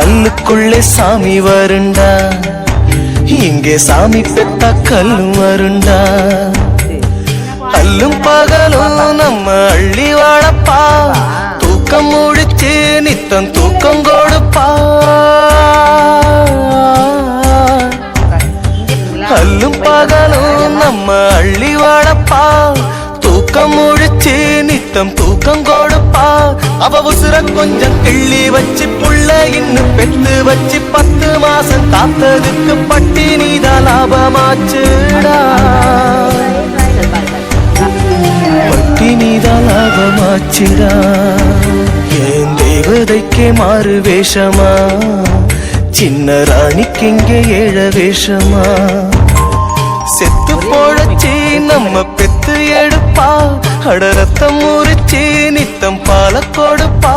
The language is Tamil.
கல்லுக்குள்ளே சாமி வருண்டா. இங்கே சாமி பெத்தா கல்லும் வருண்டா. அல்லும் பகலும் நம்ம அள்ளி வாழப்பா. தூக்கம் முடிச்சு நித்தம் தூக்கம் கொடுப்பா. அல்லும் பகலும் நம்ம அள்ளி வாழப்பா. தூக்கம் முடிச்சு நித்தம் தூக்கம் கொடுப்பா. அவ உசுர கொஞ்சம் கிள்ளி வச்சு புள்ள இன்னும் பெத்து வச்சு பத்து மாசம் காத்ததுக்கு பட்டி நீதான் லாபமாச்சுடா. பட்டி நீதான் லாபமாச்சுடா. என் தேவதைக்கே மாறு வேஷமா? சின்ன ராணிக்கு இங்கே ஏழ வேஷமா? செத்து போழச்சி நம்ம பெத்து எடுப்பா. அடரத்தம் முறிச்சி நித்தம் பால கொடுப்பா.